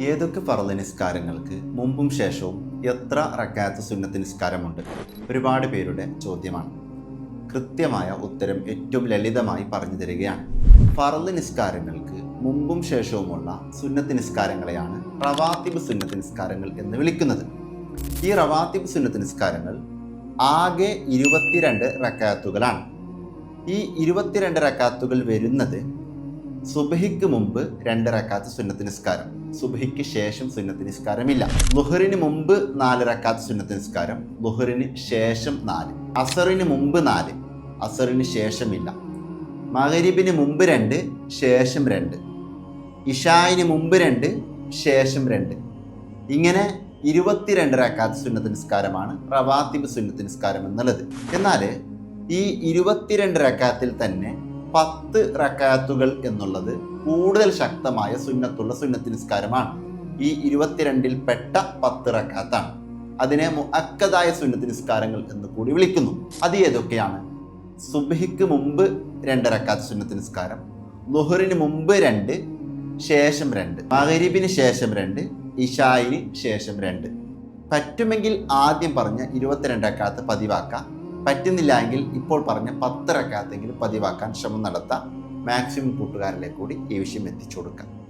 ഏതൊക്കെ ഫറദ് നിസ്കാരങ്ങൾക്ക് മുമ്പും ശേഷവും എത്ര റക്കാത്ത് സുന്നത്ത് നിസ്കാരമുണ്ട്? ഒരുപാട് പേരുടെ ചോദ്യമാണ്. കൃത്യമായ ഉത്തരം ഏറ്റവും ലളിതമായി പറഞ്ഞു തരികയാണ്. ഫറദ് നിസ്കാരങ്ങൾക്ക് മുമ്പും ശേഷവുമുള്ള സുന്നത്ത് നിസ്കാരങ്ങളെയാണ് റവാത്തിബ് സുന്നത്ത് നിസ്കാരങ്ങൾ എന്ന് വിളിക്കുന്നത്. ഈ റവാത്തിബ് സുന്നത്ത് നിസ്കാരങ്ങൾ ആകെ ഇരുപത്തിരണ്ട് റക്കാത്തുകളാണ് ഈ ഇരുപത്തിരണ്ട് റക്കാത്തുകൾ വരുന്നത് സുബഹിക്ക് മുമ്പ് രണ്ട് റക്കാത്ത് സുന്നത്ത് നിസ്കാരം. സുബഹിക്ക് ശേഷം സുന്നത്ത് നിസ്കാരമില്ല. ലുഹറിന് മുമ്പ് നാല് റക്കാത്ത് സുന്നത്ത് നിസ്കാരം. ലുഹറിന് ശേഷം നാല്. അസറിന് മുമ്പ് നാല്. അസറിന് ശേഷമില്ല. മകരിബിന് മുമ്പ് രണ്ട് ശേഷം രണ്ട്. ഇഷായിന് മുമ്പ് രണ്ട് ശേഷം രണ്ട്. ഇങ്ങനെ ഇരുപത്തിരണ്ട് റക്കാത്ത് സുന്നത്ത് നിസ്കാരമാണ് റവാത്തിബ് സുന്നത്ത് നിസ്കാരം എന്നുള്ളത് എന്നാൽ ഈ ഇരുപത്തിരണ്ട് റക്കാത്തിൽ തന്നെ പത്ത് റക്കാത്തുകൾ എന്നുള്ളത് കൂടുതൽ ശക്തമായ സുന്നത്തുള്ള സുന്നത്ത് നിസ്കാരമാണ് ഈ ഇരുപത്തിരണ്ടിൽ പെട്ട പത്ത് റക്കാത്താണ്. അതിനെ മുഅക്കദായ സുന്നത്ത് നിസ്കാരങ്ങൾ എന്ന് കൂടി വിളിക്കുന്നു. അത് ഏതൊക്കെയാണ്? സുബഹിക്ക് മുമ്പ് രണ്ട് റക്കാത്ത് സുന്നത്ത് നിസ്കാരം ലുഹറിന് മുമ്പ് രണ്ട് ശേഷം രണ്ട് മകരിബിന് ശേഷം രണ്ട് ഇഷായിന് ശേഷം രണ്ട്. പറ്റുമെങ്കിൽ ആദ്യം പറഞ്ഞ ഇരുപത്തിരണ്ട് റക്കാത്ത് പതിവാക്കാം. പറ്റുന്നില്ല എങ്കിൽ ഇപ്പോൾ പറഞ്ഞ പത്തരക്കകത്തെങ്കിലും പതിവാക്കാൻ ശ്രമം നടത്താം മാക്സിമം കൂട്ടുകാരിലേക്ക് കൂടി ഈ വിഷയം എത്തിച്ചു കൊടുക്കാം.